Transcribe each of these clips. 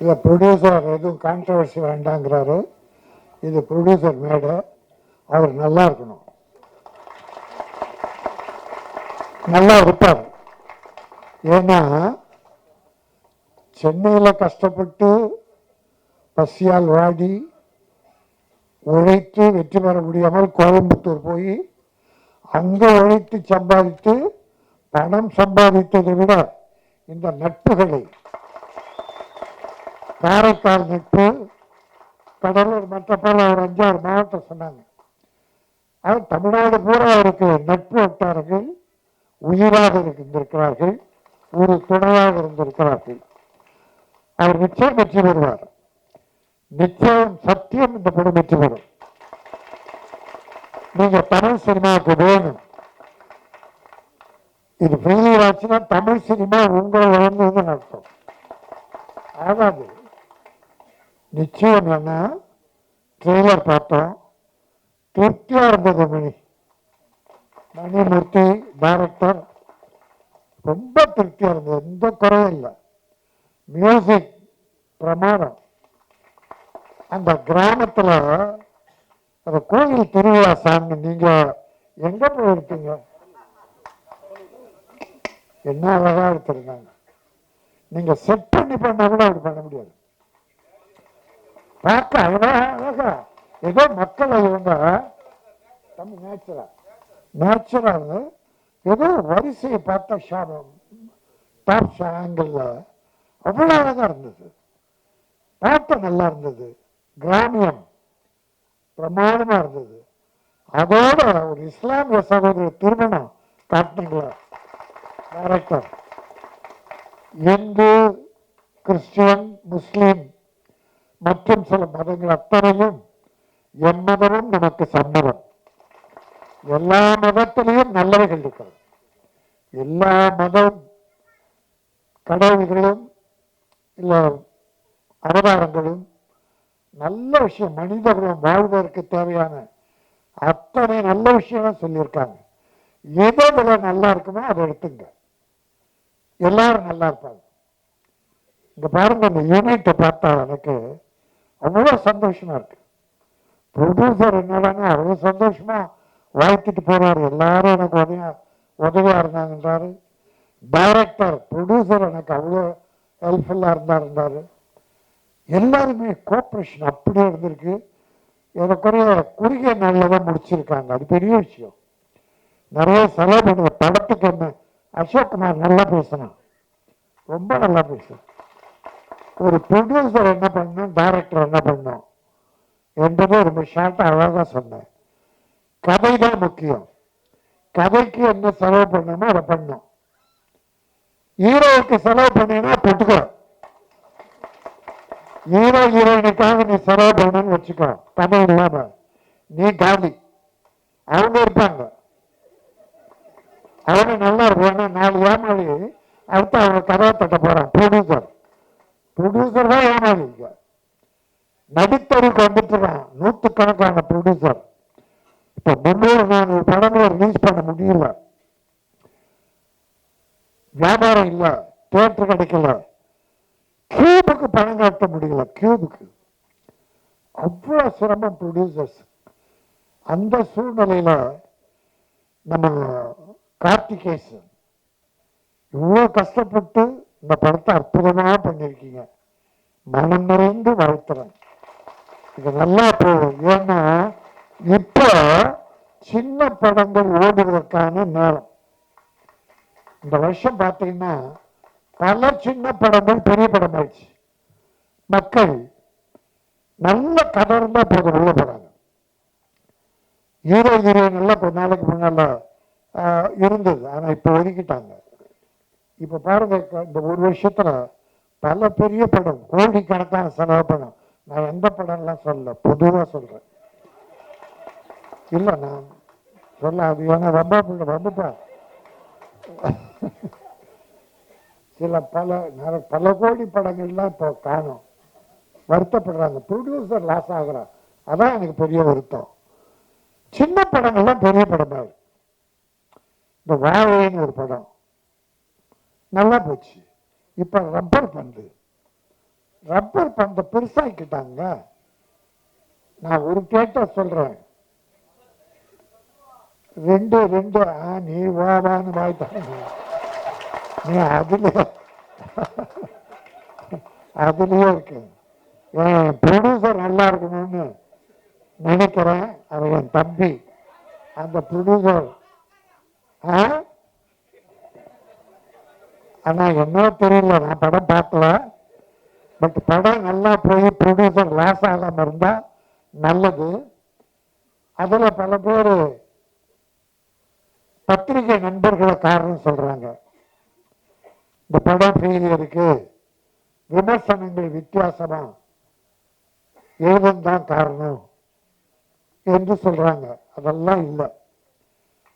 இல்லை ப்ரொடியூசர் எதுவும் கான்ட்ரவர்சி வேண்டாங்கிறாரு இது ப்ரொடியூசர் மேடை அவர் நல்லா இருக்கணும். நல்லா இருப்பார். ஏன்னா சென்னையில் கஷ்டப்பட்டு பசியால் வாடி உழைத்து வெற்றி பெற முடியாமல் கோயம்புத்தூர் போய் அங்கே உழைத்து சம்பாதித்து பணம் சம்பாதித்ததை விட இந்த நட்புகளை காரைக்கால் நட்பு கடலூர் மற்ற அவர் ஒரு அஞ்சாறு மாவட்டம் சொன்னாங்க. அது தமிழ்நாடு பூரா அவருக்கு நட்பு வட்டாரங்கள் உயிராக இருந்திருக்கிறார்கள் ஒரு துணையாக இருந்திருக்கிறார்கள். அவர் நிச்சயம் வெற்றி பெறுவார். நிச்சயம் சத்தியம் இந்த படம் வெற்றி பெறும். நீங்க தமிழ் சினிமாவுக்கு வேணும் இது ஃபெயிலியர் ஆச்சுன்னா தமிழ் சினிமா உங்களை வளர்ந்ததுன்னு அர்த்தம். ஆகாது. நிச்சயம் என்ன ட்ரெய்லர் பார்த்தோம். திருப்தியாக இருந்தது மணி. மணிமூர்த்தி டைரக்டர் ரொம்ப திருப்தியாக இருந்தது. எந்த குறையும் இல்லை. மியூசிக் பிரமாதம் அந்த கிராமத்தில் அந்த கோயில் திருவிழா சாமி நீங்கள் எங்க போயிருப்பீங்க என்ன அழகாக எடுத்திருந்தாங்க. நீங்கள் செட் பண்ணி பண்ணால் கூட அப்படி பண்ண முடியாது. பார்க்க அவ்வளோ அழகா ஏதோ மக்கள் இவங்க தம்பி நேச்சுரா நேச்சுரல். ஏதோ வரிசையை பார்த்த ஷாபம் டாப் ஆங்கிளில். அவ்வளோ அழகா இருந்தது. பார்க்க நல்லா இருந்தது. கிராமியம். பிரமாதமா இருந்தது. அதோட ஒரு இஸ்லாமிய சகோதரி திருமணம் காட்டினீங்களா டைரக்டர் இந்து கிறிஸ்டியன் முஸ்லீம். மற்றும் சில மதங்கள் அத்தனையும் எம்மதமும் நமக்கு சம்மதம் எல்லா மதத்திலையும் நல்லவைகள் இருக்கிறது. எல்லா மதம் கடவுள்களும் இல்லை அவதாரங்களும் நல்ல விஷயம் மனிதர்களும் வாழ்வதற்கு தேவையான அத்தனை நல்ல விஷயம் சொல்லியிருக்காங்க. எது இதில் நல்லா இருக்குமோ அதை எடுத்துங்க. எல்லாரும் நல்லா இருப்பாங்க. இந்த பாருங்க இந்த யூனிட்டை பார்த்தா எனக்கு அவ்வளோ சந்தோஷமா இருக்கு. ப்ரொடியூசர் என்னடானே அவ்வளோ சந்தோஷமா வாழ்த்துட்டு போறாரு. எல்லாரும் எனக்கு உதவியா உதவியா இருந்தாங்கன்றாரு. டைரக்டர் ப்ரொடியூசர் எனக்கு அவ்வளோ ஹெல்ப்ஃபுல்லாக இருந்தா இருந்தார் எல்லாருமே கோஆப்ரேஷன் அப்படியே இருந்திருக்கு. எனக்குரிய குறுகிய நாளில் தான் முடிச்சிருக்காங்க. அது பெரிய விஷயம். நிறைய செலவு பண்ணுற படத்துக்கு என்ன அசோக் குமார் நல்லா பேசினான். ரொம்ப நல்லா பேசும் ஒரு ப்ரொடியூசர் என்ன பண்ணும்? டைரக்டர் என்ன பண்ணும்? என்பதை ரொம்ப ஷார்ட்டாக அழகாக சொன்னேன். கதை தான் முக்கியம். கதைக்கு என்ன செலவு பண்ணணுமோ அதை பண்ணும். ஹீரோவுக்கு செலவு பண்ணினா பொட்டுக்கோ. ஹீரோ ஹீரோயினுக்காக நீ செலவு பண்ணணும்னு வச்சுக்கோ. கதை இல்லாம. நீ காலி அவங்க இருப்பாங்க. அவங்க நல்லா இருப்பாங்க. நாலு ஏமாளி. அடுத்து அவங்க கதவை தட்ட போறான். ப்ரொடியூசர் ப்ரொடியூசர் தான் ஏமாளி இங்க நடித்தருக்கு வந்துட்டுறான் நூற்றுக்கணக்கான ப்ரொடியூசர் இப்போ முன்னூறு நானூறு படங்களை ரிலீஸ் பண்ண முடியல. வியாபாரம் இல்லை. தேட்டர் கிடைக்கல. கியூபுக்கு பணம் கட்ட முடியல. கியூபுக்கு அவ்வளோ சிரமம் ப்ரொடியூசர்ஸ் அந்த சூழ்நிலையில் நம்ம கார்த்திகேசன் இவ்வளோ கஷ்டப்பட்டு இந்த படத்தை அற்புதமாக பண்ணியிருக்கீங்க. மனம் நிறைந்து வாழ்த்துறேன் இது நல்லா போகும். ஏன்னா இப்போ சின்ன படங்கள் ஓடுவதற்கான நேரம். இந்த வருஷம் பார்த்தீங்கன்னா பல சின்ன படங்கள் பெரிய படம் ஆயிடுச்சு மக்கள் நல்ல கதை இருந்தா போதும் உள்ள போறாங்க. ஹீரோ ஹீரோயின் எல்லாம் நாளைக்கு முன்னால ஆஹ், இருந்தது. ஆனா இப்போ ஒதுக்கிட்டாங்க. இப்ப பாருங்க இந்த ஒரு வருஷத்துல பல பெரிய படம் கோடிக்கணக்கான செலவு படம். நான் எந்த படம்லாம் சொல்லல பொதுவாக சொல்றேன். இல்ல நான் சொல்ல அது ஏன்னா ரொம்ப ரொம்பப்பா சில பல பல கோடி படங்கள்லாம் இப்போ காணும். வருத்தப்படுறாங்க. ப்ரொடியூசர் லாஸ் ஆகுறான் அதான் எனக்கு பெரிய வருத்தம். சின்ன படங்கள்லாம் பெரிய படமாக இந்த வாழைன்னு ஒரு படம். நல்லா போச்சு. இப்ப ரப்பர் பந்து ரப்பர் பந்தை பெருசாக்கிட்டாங்க நான் ஒரு தேட்டர் சொல்றேன். ரெண்டு ரெண்டு ஆ நீ வாவான்னு வாய்த்தாங்க நீ அதுல அதுலயே இருக்கு. என் ப்ரொடியூசர் நல்லா இருக்கணும்னு நினைக்கிறேன். அவன் என் தம்பி. அந்த ப்ரொடியூசர் ஆ? ஆனால் என்ன தெரியல. நான் படம் பார்க்கல. பட் படம் நல்லா போய் ப்ரொடியூசர் லாஸ் ஆகாம இருந்தால் நல்லது. அதில் பல பேர் பத்திரிகை நண்பர்களை காரணம் சொல்கிறாங்க இந்த படம் ஃபெயிலியருக்கு விமர்சனங்கள் வித்தியாசமாக எழுதும் தான் காரணம் என்று சொல்கிறாங்க அதெல்லாம் இல்லை.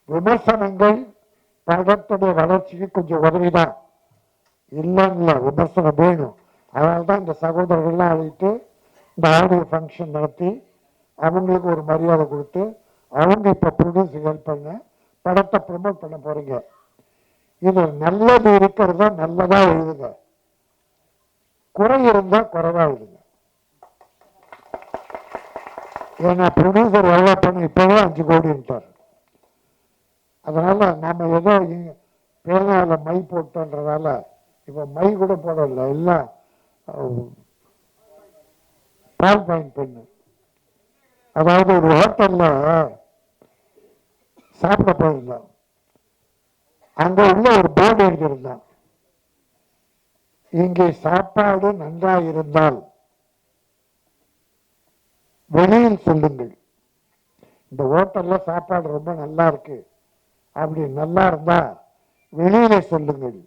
விமர்சனங்கள் படத்துடைய வளர்ச்சிக்கு கொஞ்சம் உதவிதான். இல்லைன்னு விமர்சனம் வேணும். அதனால தான் இந்த சகோதரர்கள்லாம் அழைத்து இந்த ஆடியோ ஃபங்க்ஷன் நடத்தி அவங்களுக்கு ஒரு மரியாதை கொடுத்து அவங்க இப்போ ப்ரொடியூஸ் ஹெல்ப் பண்ண படத்தை ப்ரொமோட் பண்ண போகிறீங்க இது நல்லது இருக்கிறத நல்லதாக எழுதுங்க. குறை இருந்தால் குறைவாக எழுதுங்க. ஏன்னா ப்ரொடியூசர் எவ்வளோ பண்ண இப்போவே அஞ்சு கோடின்ட்டார் அதனால் நம்ம ஏதோ இங்க பேனாவில் மை போட்டோன்றதால இப்போ மை கூட போடல எல்லாம் பால் பாயிண்ட் பெண்ணு. அதாவது ஒரு ஹோட்டல்ல சாப்பிட போயிருந்தோம் அங்க உள்ள ஒரு போர்டு எழுதியிருந்தான் இங்கே சாப்பாடு நன்றாக இருந்தால் வெளியில் சொல்லுங்கள். இந்த ஹோட்டல்ல சாப்பாடு ரொம்ப நல்லா இருக்கு. அப்படி நல்லா இருந்தா வெளியில சொல்லுங்கள்.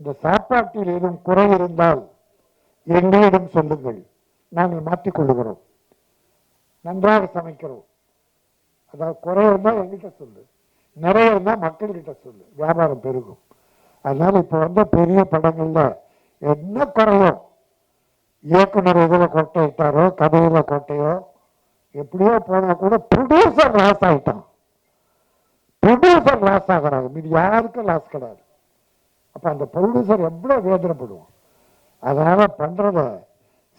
இந்த சாப்பாட்டில் ஏதும் குறை இருந்தால் எங்களிடம் சொல்லுங்கள். நாங்கள் மாற்றிக்கொள்ளுகிறோம் நன்றாக சமைக்கிறோம். அதாவது குறை இருந்தால் எங்கிட்ட சொல்லு. நிறைய இருந்தால் மக்கள்கிட்ட சொல்லு. வியாபாரம் பெருகும். அதனால் இப்போ வந்த பெரிய படங்களில் என்ன குறையோ? இயக்குனர் இதில் கொட்டை விட்டாரோ கதையில் கொட்டையோ எப்படியோ போனால் கூட ப்ரொடியூசர் லாஸ் ஆகிட்டான் ப்ரொடியூசர் லாஸ் ஆகிறாங்க. இது யாருக்கும் லாஸ் கிடையாது. அப்போ அந்த ப்ரொடியூசர் எவ்வளோ வேதனைப்படுவோம் அதனால் பண்ணுறத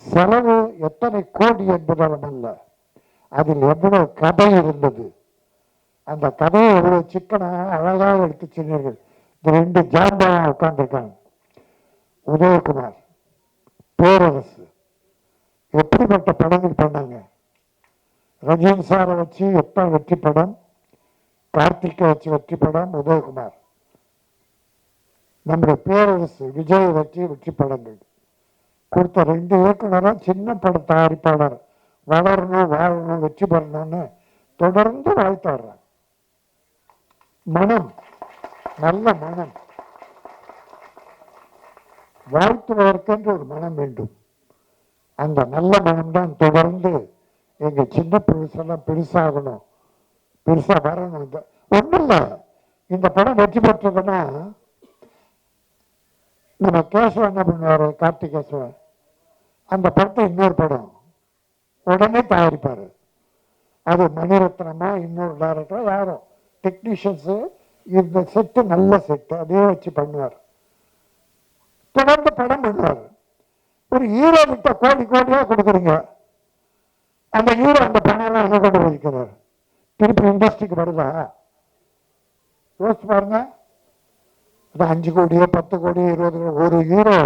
செலவு எத்தனை கோடி என்பதாலும் அல்ல. அதில் எவ்வளோ கதை இருந்தது. அந்த கதையை எவ்வளோ சிக்கனாக அழகாக எடுத்து சொன்னீர்கள் இந்த ரெண்டு ஜாம்பா உட்காந்துருக்காங்க உதயகுமார் பேரரசு எப்படிப்பட்ட படங்கள் பண்ணாங்க? ரஜினி சாரை வச்சு எப்போ வெற்றி படம்? கார்த்திகை வச்சு வெற்றி படம் உதயகுமார். நம்முடைய பேரரசு விஜய் வச்சு வெற்றி படங்கள் கொடுத்த ரெண்டு இயக்குனரும் சின்ன பட தயாரிப்பாளர். வளரணும் வாழணும் வெற்றி பெறணும்னு தொடர்ந்து வாழ்த்து மனம். நல்ல மனம். வாழ்த்துவதற்கென்று ஒரு மனம் வேண்டும். அந்த நல்ல மனம்தான் தொடர்ந்து எங்க சின்ன பெருசெல்லாம் பெருசாகணும். பெருசா வரணும். இந்த ஒண்ணும் இல்ல இந்த படம் வெற்றி பெற்றதுன்னா நம்ம கேசவன் அப்படின்னு பண்ணுவாரு? கார்த்திக் கேசவன் அந்த படத்தை இன்னொரு படம். உடனே தயாரிப்பார். அது மணிரத்னமா இன்னொரு டேரக்டரா யாரும் டெக்னீஷியன்ஸு இந்த செட்டு நல்ல செட்டு அதே வச்சு பண்ணுவார். தொடர்ந்து படம் பண்ணுவார். ஒரு ஹீரோ கிட்ட கோடி கோடியாக கொடுக்குறீங்க. அந்த ஹீரோ அந்த பணம் என்ன கொண்டு வைக்கிறார்? திருப்பி இண்டஸ்ட்ரிக்கு வருதா? யோசிச்சு பாருங்க. இப்போ அஞ்சு கோடியோ பத்து கோடி இருபது கோடி ஒரு ஹீரோ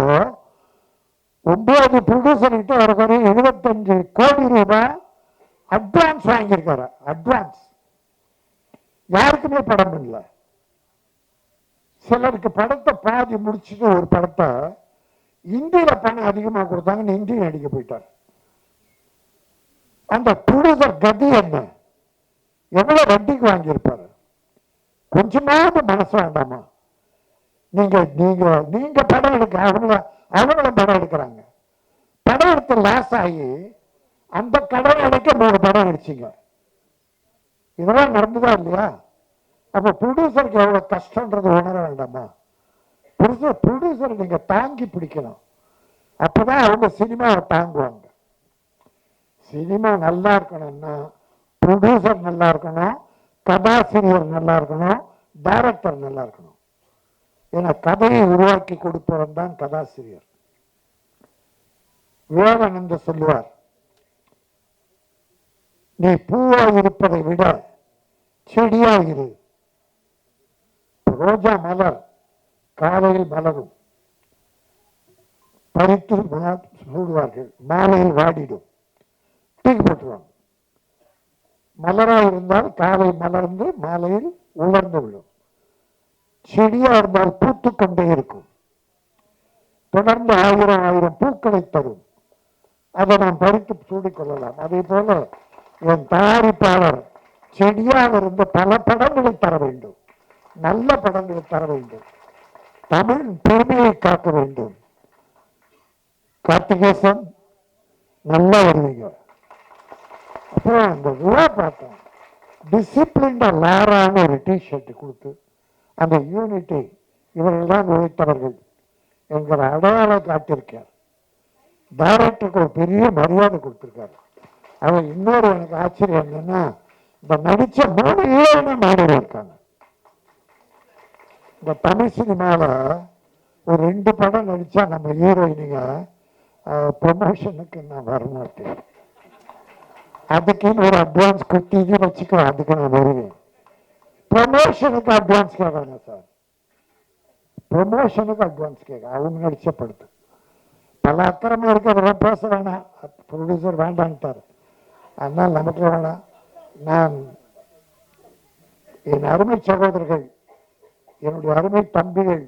ஒன்பது ப்ரொடியூசர் கிட்ட வர எழுபத்தஞ்சு கோடி ரூபாய் அட்வான்ஸ் வாங்கியிருக்காரு. அட்வான்ஸ் யாருக்குமே படம் பண்ணல. சிலருக்கு படத்தை பாதி முடிச்சுட்டு ஒரு படத்தை இந்தியில் பணம் அதிகமா கொடுத்தாங்கன்னு இந்தி நடிக்க போயிட்டார். அந்த ப்ரொடியூசர் கதி என்ன? எவ்வளோ வட்டிக்கு வாங்கியிருப்பார்? கொஞ்சமாவது மனசு வேண்டாமா? நீங்க நீங்க நீங்க படம் எடுக்க அவங்கள அவங்களும் படம் எடுக்கிறாங்க. படம் எடுத்து லாஸ் ஆகி அந்த கடன் அடைக்க மூணு படம் அடிச்சிங்க. இதெல்லாம் நடந்துதான் இல்லையா? அப்போ ப்ரொடியூசருக்கு எவ்வளவு கஷ்டன்றது உணர வேண்டாமா? ப்ரொடியூசர் ப்ரொடியூசர் நீங்கள் தாங்கி பிடிக்கணும். அப்பதான் அவங்க சினிமாவை தாங்குவாங்க. சினிமா நல்லா இருக்கணும்னா ப்ரொடியூசர் நல்லா இருக்கணும் கதாசிரியர் நல்லா இருக்கணும் டைரக்டர் நல்லா இருக்கணும். ஏன்னா கதையை உருவாக்கி கொடுப்பவன் தான் கதாசிரியர். விவேகானந்த சொல்லுவார் நீ பூவா இருப்பதை விட செடியா இரு. ரோஜா மலர் காலையில் மலரும். பறித்து சூடுவார்கள் மாலையில் வாடிடும். தூக்கி போட்டுருவாங்க மலராக இருந்தால் காலை மலர்ந்து மாலையில் உலர்ந்து விடும். செடியா இருந்தால் பூத்து கொண்டே இருக்கும். தொடர்ந்து ஆயிரம் ஆயிரம் பூக்களை தரும். அதை நாம் பறித்து சூடிக்கொள்ளலாம். அதே போல என் தயாரிப்பாளர் செடியாக இருந்த பல படங்களை தர வேண்டும். நல்ல படங்களை தர வேண்டும். தமிழ் பெருமையை காக்க வேண்டும். கார்த்திகேசன் நல்லா வருவீங்க அப்புறம் அந்த விழா பார்த்தோம் டிசிப்ளின்டா லேரான ஒரு டிஷர்ட் கொடுத்து அந்த யூனிட்டி இவர்கள்தான் உழைத்தவர்கள் என்கிற அடையாளம் காட்டியிருக்கார். டைரக்டருக்கு ஒரு பெரிய மரியாதை கொடுத்துருக்காரு. அவன் இன்னொரு எனக்கு ஆச்சரியம் என்னன்னா இந்த நடித்த மூணு ஹீரோயினும் மாணவர் இருக்காங்க? இந்த தமிழ் சினிமாவில் ஒரு ரெண்டு படம் நடித்தா நம்ம ஹீரோயினுங்க ப்ரொமோஷனுக்கு நான் வரமாட்டேன் அதுக்குன்னு ஒரு அட்வான்ஸ் குட்டிக்கு வச்சுக்கலாம் அதுக்கு நான் வருவேன். ப்ரொமோஷனுக்கு அட்வான்ஸ் கேட்காங்க சார் ப்ரொமோஷனுக்கு அட்வான்ஸ் கேட்க அவங்க நடிச்ச பல அக்கிரமம் இருக்கு அதெல்லாம் பேச வேணாம் ப்ரொடியூசர் வேண்டான்ட்டார் அதனால் நமக்கு வேணாம் நான் என் அருமை சகோதரர்கள் என்னுடைய அருமை தம்பிகள்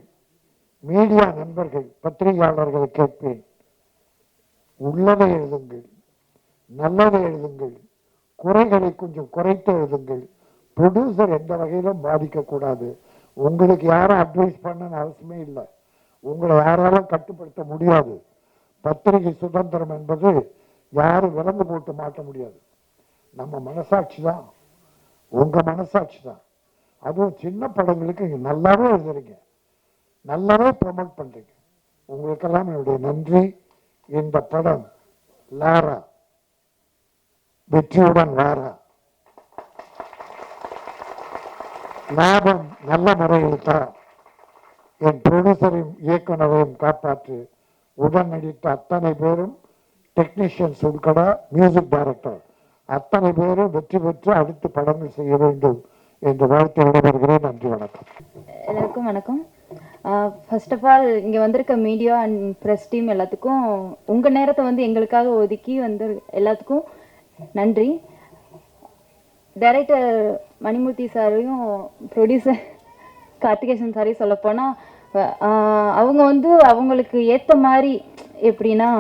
மீடியா நண்பர்கள் பத்திரிகையாளர்களை கேட்பேன் உள்ளதை எழுதுங்கள் நல்லதை எழுதுங்கள் குறைகளை கொஞ்சம் குறைத்து எழுதுங்கள் ப்ரொடியூசர் எந்த வகையிலும் பாதிக்கக்கூடாது. உங்களுக்கு யாரும் அட்வைஸ் பண்ணணும்னு அவசியமே இல்லை. உங்களை யாராலும் கட்டுப்படுத்த முடியாது. பத்திரிகை சுதந்திரம் என்பது யாரும் விலங்கு போட்டு மாட்ட முடியாது. நம்ம மனசாட்சி தான். உங்கள் மனசாட்சி தான். அதுவும் சின்ன படங்களுக்கு இங்கே நல்லாவே எழுதுறீங்க. நல்லாவே ப்ரொமோட் பண்ணுறீங்க உங்களுக்கெல்லாம் என்னுடைய நன்றி. இந்த படம் லாரா. வெற்றியுடன் வாரா லாபம் நல்ல முறையில் தான் என் ப்ரொடியூசரையும் இயக்குனரையும் காப்பாற்று உடன் நடித்த அத்தனை பேரும் டெக்னீஷியன்ஸ் உட்பட மியூசிக் டைரக்டர் அத்தனை பேரும் வெற்றி பெற்று அடுத்து படங்கள் செய்ய வேண்டும் என்று வாழ்த்து விடைபெறுகிறேன். நன்றி வணக்கம். எல்லாருக்கும் வணக்கம். ஃபர்ஸ்ட் ஆஃப் ஆல் இங்கே வந்திருக்க மீடியா அண்ட் ப்ரெஸ் டீம் எல்லாத்துக்கும் உங்கள் நேரத்தை வந்து எங்களுக்காக ஒதுக்கி வந்து எல்லாத்துக்கும் நன்றி. டைரக்டர் மணிமூர்த்தி சாரையும் ப்ரொடியூசர் கார்த்திகேசன் சாரையும் சொல்லப்போனால் அவங்க வந்து அவங்களுக்கு ஏற்ற மாதிரி எப்படின்னா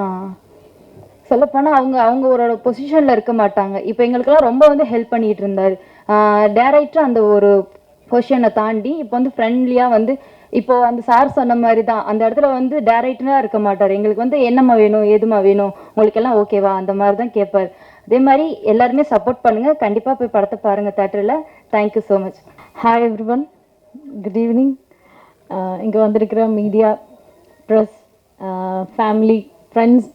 சொல்லப்போனால் அவங்க அவங்க ஒரு பொசிஷனில் இருக்க மாட்டாங்க. இப்போ எங்களுக்கெல்லாம் ரொம்ப வந்து ஹெல்ப் பண்ணிகிட்டு இருந்தார். டேரக்டர் அந்த ஒரு பொசிஷனை தாண்டி இப்போ வந்து ஃப்ரெண்ட்லியாக வந்து இப்போ அந்த சார் சொன்ன மாதிரி தான். அந்த இடத்துல வந்து டேரக்டராக இருக்க மாட்டார். எங்களுக்கு வந்து என்னம்மா வேணும் எதுமா வேணும்? உங்களுக்கு எல்லாம் ஓகேவா அந்த மாதிரி தான் கேட்பார் அதே மாதிரி எல்லாருமே சப்போர்ட் பண்ணுங்கள் கண்டிப்பாக போய் படத்தை பாருங்கள் தேட்டரில் thank you so much hi everyone good evening இங்கே வந்திருக்கிற மீடியா ப்ரெஸ் ஃபேமிலி ஃப்ரெண்ட்ஸ்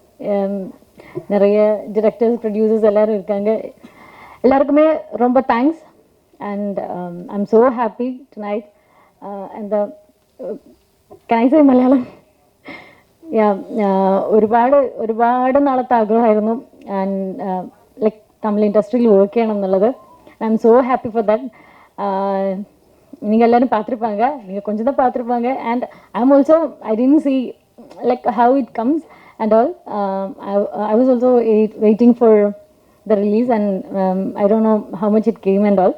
நிறைய டிரெக்டர்ஸ் ப்ரொடியூசர்ஸ் எல்லோரும் இருக்காங்க எல்லாருக்குமே ரொம்ப thanks and I'm so happy tonight அந்த can I say Malayalam yeah, uh, ഒരുപാട് ഒരുപാട് നാളത്തെ ആഗ്രഹമായിരുന്നു ആൻഡ് ലൈക്ക് തമിഴ് ഇൻഡസ്ട്രിയിൽ വർക്ക് ചെയ്യണം എന്നുള്ളത് I am so happy for that நீங்கள் எல்லாரும் பார்த்துருப்பாங்க நீங்கள் கொஞ்சம் தான் பார்த்துருப்பாங்க and I am also I tend see like how it comes and all I was also waiting for the release and I don't know how much it came and all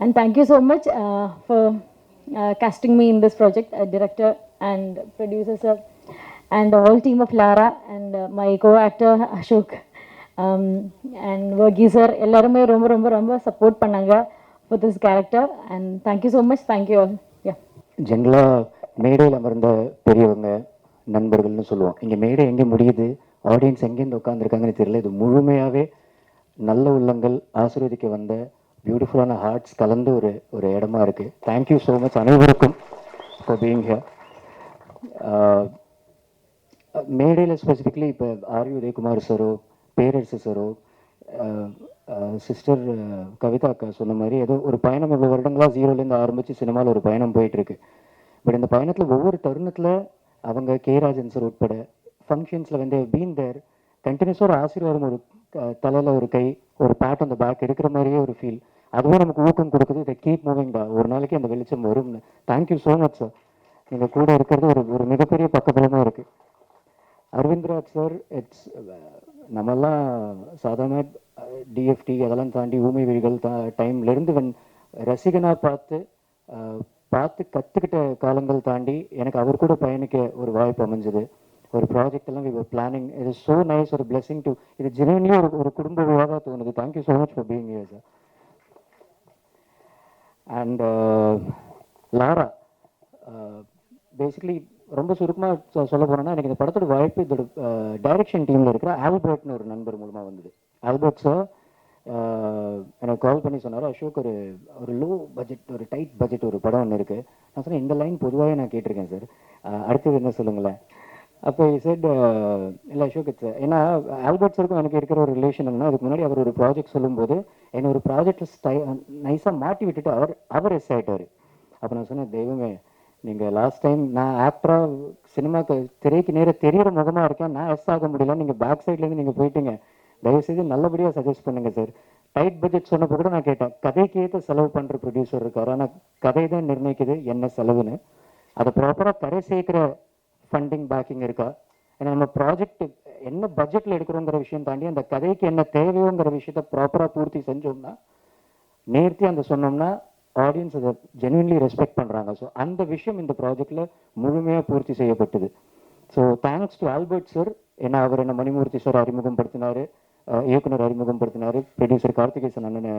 And thank you so much uh, for uh, casting me in this project, uh, director and producer sir, and the whole team of Lara and uh, my co-actor Ashok And Varki sir எல்லாருமே ரொம்ப ரொம்ப ரொம்ப support பண்ணாங்க for this character and thank you so much thank you all யா ஜென்ரலாக மேடையில் அமர்ந்த பெரியவங்க நண்பர்கள்னு சொல்லுவோம். இங்கே மேடை எங்கே முடியுது? ஆடியன்ஸ் எங்கேருந்து உட்காந்துருக்காங்கன்னு தெரியல. இது முழுமையாகவே நல்ல உள்ளங்கள் ஆசீர்வதிக்க வந்த பியூட்டிஃபுல்லான ஹார்ட்ஸ் கலந்த ஒரு ஒரு இடமா இருக்குது தேங்க்யூ ஸோ மச் அனைவருக்கும் ஃபார் பீங் ஹியர் மேடையில் ஸ்பெசிஃபிக்லி இப்போ ஆர்வி உதயகுமார் சாரோ பேரரசு சரோ சிஸ்டர் கவிதா அக்கா சொன்ன மாதிரி ஏதோ ஒரு பயணம் இவ்வளோ வருடங்களாக ஜீரோலேருந்து ஆரம்பித்து சினிமாவில் ஒரு பயணம் போயிட்டுருக்கு. பட் இந்த பயணத்தில் ஒவ்வொரு தருணத்தில் அவங்க கே ராஜன் சார் உட்பட ஃபங்க்ஷன்ஸில் வந்து பீன் தேர் கண்டினியூஸாக ஒரு ஆசீர்வாதம் ஒரு தலையில் ஒரு கை ஒரு பேட் அந்த பேக் இருக்கிற மாதிரியே ஒரு ஃபீல் அதுவே நமக்கு ஊக்கம் கொடுக்குது இதை கீப் மூவிங் டா ஒரு நாளைக்கு அந்த வெளிச்சம் வரும்னு. தேங்க்யூ ஸோ மச் சார் நீங்கள் கூட இருக்கிறது ஒரு ஒரு மிகப்பெரிய பக்கபலமாக இருக்குது அரவிந்த்ராஜ் சார் இட்ஸ் நம்மெல்லாம் சாதாரண டிஎஃப்டி அதெல்லாம் தாண்டி ஊமை விழிகள் தா டைம்லேருந்து வந் ரசிகனாக பார்த்து பார்த்து கற்றுக்கிட்ட காலங்கள் தாண்டி எனக்கு அவர் கூட பயணிக்க ஒரு வாய்ப்பு அமைஞ்சது. ஒரு ப்ராஜெக்ட் எல்லாம் வி பிளானிங் இது ஸோ நைஸ் ஒரு பிளெஸிங் டு இது ஜெனுவன்லி ஒரு ஒரு குடும்ப விழாவாக தோணுது. Thank you so much for being here sir and Laura basically ரொம்ப சுருக்கமாக சொல்ல போனோம்னா எனக்கு இந்த படத்தோட வாய்ப்பு இதோட டைரக்ஷன் டீமில் இருக்கிற ஆல்பர்ட்னு ஒரு நண்பர் மூலமாக வந்தது. ஆல்பர்ட் சார் எனக்கு கால் பண்ணி சொன்னார் அசோக் ஒரு ஒரு லோ பட்ஜெட் ஒரு டைட் பட்ஜெட் ஒரு படம் ஒன்று இருக்குது நான் சொன்னேன் இந்த லைன் பொதுவாகவே நான் கேட்டிருக்கேன் சார் அடுத்தது என்ன சொல்லுங்களேன்? அப்போ சார் இல்லை அசோக் இட்ஸ் ஏன்னா ஆல்பர்ட் சாருக்கும் எனக்கு இருக்கிற ஒரு ரிலேஷன் என்னன்னா அதுக்கு முன்னாடி அவர் ஒரு ப்ராஜெக்ட் சொல்லும்போது என்னை ஒரு ப்ராஜெக்ட் ஸ்டை நைஸாக மாட்டி விட்டுட்டு அவர் அவர் எஸ் ஆகிட்டார் அப்போ நான் சொன்னேன் தெய்வமே நீங்கள் லாஸ்ட் டைம் நான் ஆக்டராக சினிமாக்கு திரைக்கு நேராக தெரியிற முகமாக இருக்கேன். நான் எஸ் ஆக முடியல. நீங்கள் பேக் சைட்லேருந்து நீங்கள் போயிட்டீங்க. தயவுசெய்து நல்லபடியாக சஜஸ்ட் பண்ணுங்க சார் டைட் பட்ஜெட் சொன்னப்போ கூட நான் கேட்டேன். கதைக்கு ஏற்ற செலவு பண்ணுற ப்ரொடியூசர் இருக்காரு. ஆனால் கதை தான் நிர்ணயிக்குது என்ன செலவுன்னு. அதை ப்ராப்பராக கரை சேர்க்கிற ஃபண்டிங் பேக்கிங் இருக்கா? ஏன்னா நம்ம ப்ராஜெக்ட் என்ன பட்ஜெட்டில் எடுக்கிறோங்கிற விஷயம் தாண்டி அந்த கதைக்கு என்ன தேவையோங்கிற விஷயத்த ப்ராப்பராக பூர்த்தி செஞ்சோம்னா நேர்த்தி அந்த சொன்னோம்னா ஆடியன்ஸ் அதை ஜென்வின்லி ரெஸ்பெக்ட் பண்ணுறாங்க ஸோ அந்த விஷயம் இந்த ப்ராஜெக்டில் முழுமையாக பூர்த்தி செய்யப்பட்டது. So thanks to Albert sir ஏன்னா அவர் என்ன மணிமூர்த்தி சார் அறிமுகப்படுத்தினார். இயக்குனர் அறிமுகப்படுத்தினார். ப்ரொடியூசர் கார்த்திகேசன் அண்ணனை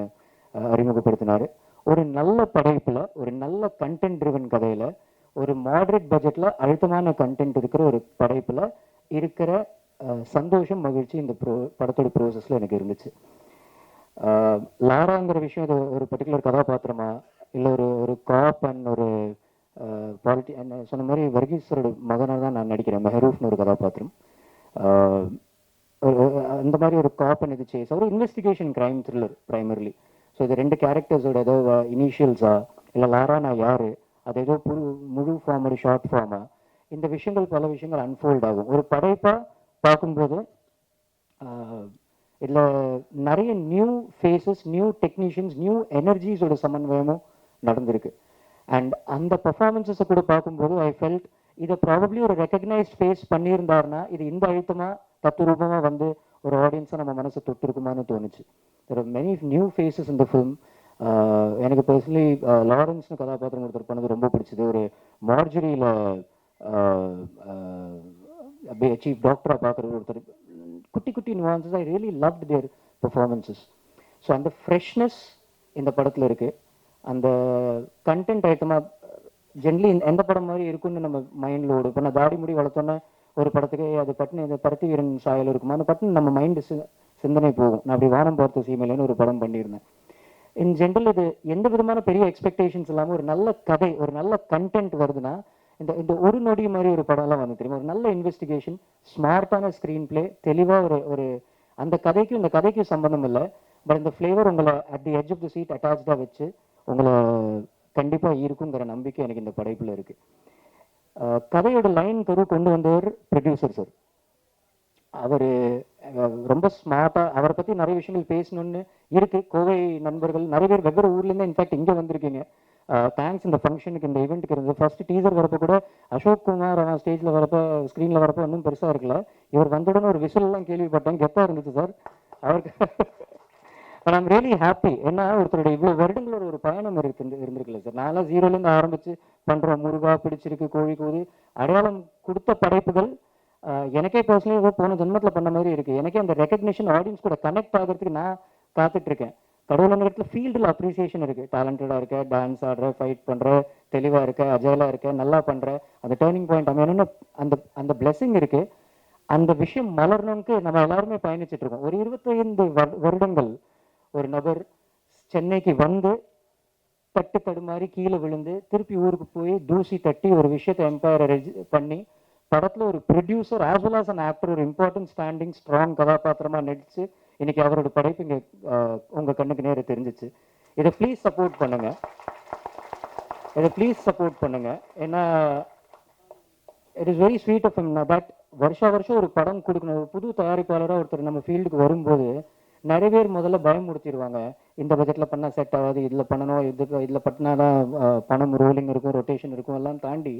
அறிமுகப்படுத்தினார். ஒரு நல்ல படைப்பில் ஒரு நல்ல கண்டென்ட் ட்ரிவன் கதையில் ஒரு மாடரேட் பட்ஜெட்டில் அழுத்தமான கண்டென்ட் இருக்கிற ஒரு படைப்பில் இருக்கிற சந்தோஷம் மகிழ்ச்சி இந்த ப்ரோ படத்தோட ப்ரோசஸில் எனக்கு இருந்துச்சு. லாராங்கிற விஷயம் இது ஒரு பர்டிகுலர் கதாபாத்திரமா? இல்லை ஒரு ஒரு காப் அண்ட் ஒரு பாலிட்டி சொன்ன மாதிரி வர்கீஸ்வரோட மகனாக தான் நான் நடிக்கிறேன். மெஹரூஃப்னு ஒரு கதாபாத்திரம். ஒரு- அந்த மாதிரி ஒரு காப் அண்ட் இது சேஸ் ஒரு investigation crime thriller primarily so இது ரெண்டு கேரக்டர்ஸோட ஏதோ இனிஷியல்ஸா இல்லை லாரா நான் யாரு? அது ஏதோ புது முழு ஃபார்ம் ஒரு ஷார்ட் ஃபார்மா இந்த விஷயங்கள் பல விஷயங்கள் அன்ஃபோல்ட் ஆகும். ஒரு படைப்பாக பார்க்கும்போது இதில் நிறைய new faces new technicians new எனர்ஜிஸோட சமன்வயமும் நடந்திருக்கு. அண்ட் அந்த பர்ஃபார்மன்ஸஸை கூட பார்க்கும்போது ஐ ஃபெல்ட் இதை ப்ராபப்ளி ஒரு ரெக்கக்னைஸ்ட் ஃபேஸ் பண்ணியிருந்தாருன்னா இது இந்த அழுத்தமாக தத்துரூபமாக வந்து ஒரு ஆடியன்ஸை நம்ம மனசை தொட்டிருக்குமான்னு தோணுச்சு. தெர் மெனி நியூ ஃபேஸஸ் இந்த ஃபிலிம் எனக்கு பர்சனலி லாரன்ஸ்னு கதாபாத்திரம் ஒருத்தர் பண்ணது ரொம்ப பிடிச்சது. ஒரு மார்ஜரியில் சீஃப் டாக்டராக பார்க்குற ஒருத்தர் குட்டி குட்டி nuances I really love their performances so அந்த ஃப்ரெஷ்னஸ் இந்த படத்தில் இருக்குது அந்த கண்டென்ட் ஐட்டமாக ஜென்ரலி எந்த படம் மாதிரி இருக்கும்னு நம்ம மைண்டில் ஓடும். இப்போ நான் தாடி முடி வளர்த்தோன்னே ஒரு படத்துக்கு அது பட்டுன்னு இந்த பருத்தி வீரன் சாயல் இருக்குமா? அந்த பட்டுன்னு நம்ம மைண்டு சிந்தனை போகும். நான் அப்படி வானம் பார்த்த சீமையிலன்னு ஒரு படம் பண்ணியிருந்தேன். இன் ஜென்ரல் இது எந்த விதமான பெரிய எக்ஸ்பெக்டேஷன்ஸ் இல்லாமல் ஒரு நல்ல கதை ஒரு நல்ல கண்டென்ட் வருதுன்னா இந்த இந்த ஒரு நொடி மாதிரி ஒரு படம்லாம் வந்து தெரியுமா? ஒரு நல்ல இன்வெஸ்டிகேஷன் ஸ்மார்ட்டான ஸ்க்ரீன் பிளே தெளிவாக ஒரு ஒரு அந்த கதைக்கும் இந்த கதைக்கும் சம்பந்தம் இல்லை. பட் இந்த ஃப்ளேவர் உங்களை at the edge of the seat அட்டாச்சாக வச்சு உங்களை கண்டிப்பாக இருக்குங்கிற நம்பிக்கை எனக்கு இந்த படைப்பில் இருக்குது கதையோட லைன் கரு கொண்டு வந்தவர் ப்ரொடியூசர் சார் அவர் ரொம்ப ஸ்மார்ட்டாக அவரை பற்றி நிறைய விஷயங்கள் பேசணும்னு இருக்கு. கோவை நண்பர்கள் நிறைய பேர் வெவ்வேறு ஊர்லேருந்து இன்ஃபேக்ட் இங்கே வந்திருக்கீங்க. தேங்க்ஸ் இந்த ஃபங்க்ஷனுக்கு இந்த ஈவெண்ட்டுக்கு இருந்தது ஃபர்ஸ்ட் டீசர் வரப்போ கூட அசோக் குமார் ஆனால் ஸ்டேஜில் வரப்போ ஸ்க்ரீனில் வரப்போ ஒன்றும் பெருசாக இருக்கல. இவர் வந்தவுடனே ஒரு விசில்லாம் கேள்விப்பட்டேன். கெத்தாக இருந்துச்சு சார் அவருக்கு பட் ஐம் ரியலி ஹாப்பி ஏன்னா ஒருத்தருடைய இவ்வளோ வருடங்களோட ஒரு பயணம் இருக்கு இருந்திருக்குல்ல சார் நான்லாம் ஜீரோலேருந்து ஆரம்பித்து பண்ணுறோம் முருகா பிடிச்சிருக்கு கோழி கூது. அடையாளம் கொடுத்த படைப்புகள் எனக்கே பர்சனலி ஏதோ போன ஜென்மத்தில் பண்ண மாதிரி இருக்குது எனக்கே அந்த ரெக்கக்னிஷன் ஆடியன்ஸ் கூட கனெக்ட் ஆகிறதுக்கு நான் காத்துட்ருக்கேன் கடவுள் அந்த இடத்துல ஃபீல்டில் அப்ரிசியேஷன் இருக்குது டேலண்டடாக இருக்க டான்ஸ் ஆடுற ஃபைட் பண்ணுற தெளிவாக இருக்க அஜயலாக இருக்க நல்லா பண்ணுற அந்த டேர்னிங் பாயிண்ட் அமையணும்னு அந்த அந்த பிளெஸிங் இருக்குது அந்த விஷயம் மலரணும்க்கு நம்ம எல்லாருமே பயணிச்சுட்டு இருக்கோம். ஒரு இருபத்தைந்து வரு- வருடங்கள் ஒரு நபர் சென்னைக்கு வந்து தட்டு தடுமாறி கீழே விழுந்து திருப்பி ஊருக்கு போய் தூசி தட்டி ஒரு விஷயத்தை எம்பையர் பண்ணி படத்தில் ஒரு producer as well as an actor ஒரு இம்பார்ட்டன்ட் ஸ்டாண்டிங் ஸ்ட்ராங் கதாபாத்திரமாக நடித்து இன்னைக்கு அவரோட படைப்பு இங்கே உங்கள் உங்க கண்ணுக்கு நேர தெரிஞ்சிச்சு. இதை ப்ளீஸ் சப்போர்ட் பண்ணுங்க. இதை ப்ளீஸ் சப்போர்ட் பண்ணுங்க. ஏன்னா it is very sweet of but வருஷா வருஷம் ஒரு படம் கொடுக்கணும். ஒரு புது தயாரிப்பாளராக ஒருத்தர் நம்ம ஃபீல்டுக்கு வரும்போது நிறைய பேர் முதல்ல பயமுறுத்திடுவாங்க. இந்த பட்ஜெட்டில் பண்ணால் செட் ஆகாது இதில் பண்ணணும் இது இதில் பட்டினா தான் பணம் ரோலிங் இருக்கும் ரொட்டேஷன் இருக்கும் எல்லாம் தாண்டி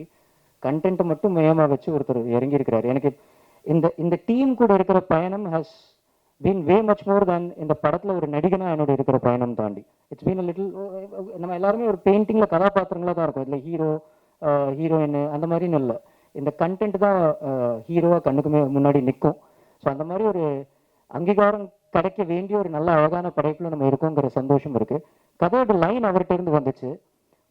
கண்டென்ட்டை மட்டும் மையமாக வச்சு ஒருத்தர் இறங்கியிருக்கிறார். எனக்கு இந்த இந்த டீம் கூட இருக்கிற பயணம் has been way much more than இந்த படத்தில் ஒரு நடிகனா என்னோட இருக்கிற பயணம் தாண்டி இட்ஸ் பீன் லிட்டில் நம்ம எல்லாருமே ஒரு பெயிண்டிங்கில் கதாபாத்திரங்களாக தான் இருக்கும் இல்லை ஹீரோ ஹீரோயின் அந்த மாதிரின்னு இல்லை இந்த கண்டென்ட் தான் ஹீரோவாக கண்ணுக்குமே முன்னாடி நிற்கும் ஸோ அந்த மாதிரி ஒரு அங்கீகாரம் கிடைக்க வேண்டிய ஒரு நல்ல அழகான படைப்பில் நம்ம இருக்கோங்கிற சந்தோஷம் இருக்கு கதையோட லைன் அவர்கிட்ட இருந்து வந்துச்சு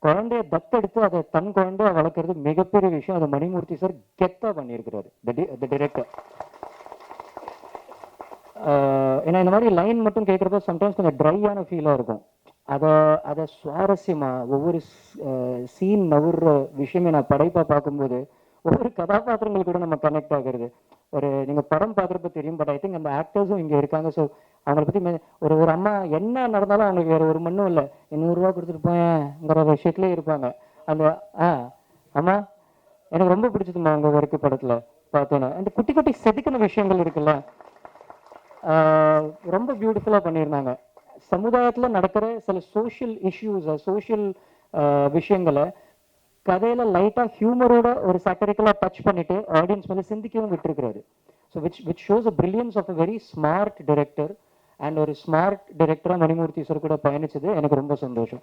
குழந்தைய தத்தெடுத்து அதை தன் குழந்தைய வளர்க்குறது மிகப்பெரிய விஷயம் அதை மணிமூர்த்தி சார் கெத்தாக பண்ணியிருக்கிறாரு த டிரெக்டர் ஏன்னா இந்த மாதிரி லைன் மட்டும் கேட்குறப்ப சம்டைம்ஸ் கொஞ்சம் ட்ரையான ஃபீலாக இருக்கும். அதை அதை சுவாரஸ்யமாக ஒவ்வொரு சீன் நவுற விஷயமே நான் படைப்பாக பார்க்கும்போது ஒவ்வொரு கதாபாத்திரங்கள் கூட நம்ம கனெக்ட் ஆகுறது. ஒரு நீங்கள் படம் பார்க்குறப்ப தெரியும் பட் ஐ திங்க் அந்த ஆக்டர்ஸும் இங்கே இருக்காங்க ஸோ அவங்கள பற்றி ஒரு ஒரு அம்மா என்ன நடந்தாலும் அவங்களுக்கு வேறு ஒரு மண்ணும் இல்லை. நூறுரூவா கொடுத்துட்டு போயேங்கிற விஷயத்துலேயே இருப்பாங்க. அந்த ஆ அம்மா எனக்கு ரொம்ப பிடிச்சதுமா உங்கள் ஒர்க்கு படத்தில். பார்த்தோன்னா அந்த குட்டி குட்டி செதுக்கின விஷயங்கள் இருக்குல்ல ரொம்ப பியூட்டிஃபுல்லாக பண்ணியிருந்தாங்க. சமுதாயத்தில் நடக்கிற சில சோஷியல் இஷ்யூஸை சோஷியல் விஷயங்களை கதையில லைட்டாக ஹியூமரோட ஒரு சாட்டரிக்கலாக டச் பண்ணிட்டு ஆடியன்ஸ் மேலே சிந்திக்கவும் விட்டுருக்கிறாரு. So which which shows a brilliance of a very smart director and ஒரு ஸ்மார்ட் டிரெக்டராக மணிமூர்த்தி சார் கூட பயணிச்சது எனக்கு ரொம்ப சந்தோஷம்.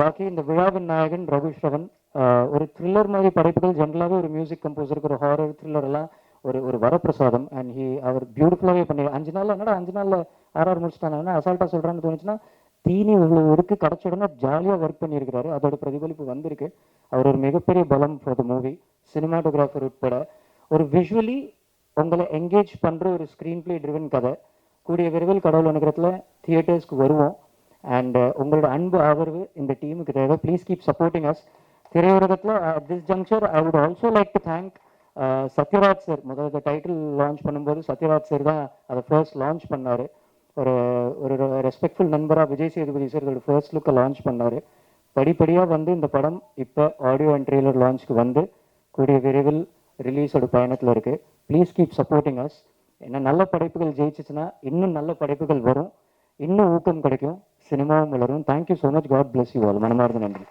பாக்கி இந்த விழாவின் நாயகன் ரகு ஸ்ரவன் ஒரு த்ரில்லர் மாதிரி படைப்புகள் ஜென்ரலாகவே ஒரு மியூசிக் கம்போசருக்கு ஒரு ஹாரர் த்ரில்லர் எல்லாம் ஒரு ஒரு வரப்பிரசாதம். அண்ட் ஹி அவர் பியூட்டிஃபுல்லாகவே பண்ணி அஞ்சு நாளில் என்னடா அஞ்சு நாள்ல ஆர்ஆர் முடிச்சிட்டாங்க. அசால்ட்டாக சொல்கிறான்னு தோணுச்சுன்னா தீனி இவ்வளோ இருக்கு கிடச்ச உடனே ஜாலியாக ஒர்க் பண்ணியிருக்கிறாரு அதோட பிரதிபலிப்பு வந்திருக்கு. அவர் ஒரு மிகப்பெரிய பலம் ஃபார் த மூவி சினிமாட்டோகிராஃபர் உட்பட. ஒரு விஷுவலி உங்களை என்கேஜ் பண்ணுற ஒரு ஸ்க்ரீன் பிளே ட்ரிவன் கதை. கூடிய விரைவில் கடவுள் அனுகிறத்தில் தியேட்டர்ஸ்க்கு வருவோம். அண்ட் uh, உங்களோட அன்பு ஆதரவு இந்த டீமுக்கு தேவை. Please keep supporting us திரையுலகத்தில் this juncture I would also like to thank Sathyaraj sir முதல்ல டைட்டில் லான்ச் பண்ணும்போது சத்யராஜ் சார் தான் அதை ஃபர்ஸ்ட் லான்ச் பண்ணார். ஒரு ஒரு ரெஸ்பெக்ட்ஃபுல் நண்பராக விஜய் சேதுபதி சார் இதோட ஃபர்ஸ்ட் லுக்கை லான்ச் பண்ணார். படிப்படியாக வந்து இந்த படம் இப்போ ஆடியோ அண்ட் ட்ரெய்லர் லான்ச்சுக்கு வந்து கூடிய விரைவில் ரிலீஸோட பயணத்தில் இருக்குது ப்ளீஸ் கீப் சப்போர்ட்டிங் அஸ் ஏன்னா நல்ல படைப்புகள் ஜெயிச்சிச்சுன்னா இன்னும் நல்ல படைப்புகள் வரும். இன்னும் ஊக்கம் கிடைக்கும். சினிமாவும் வளரும். Thank you so much God bless you all மனமார்ந்த நன்றி.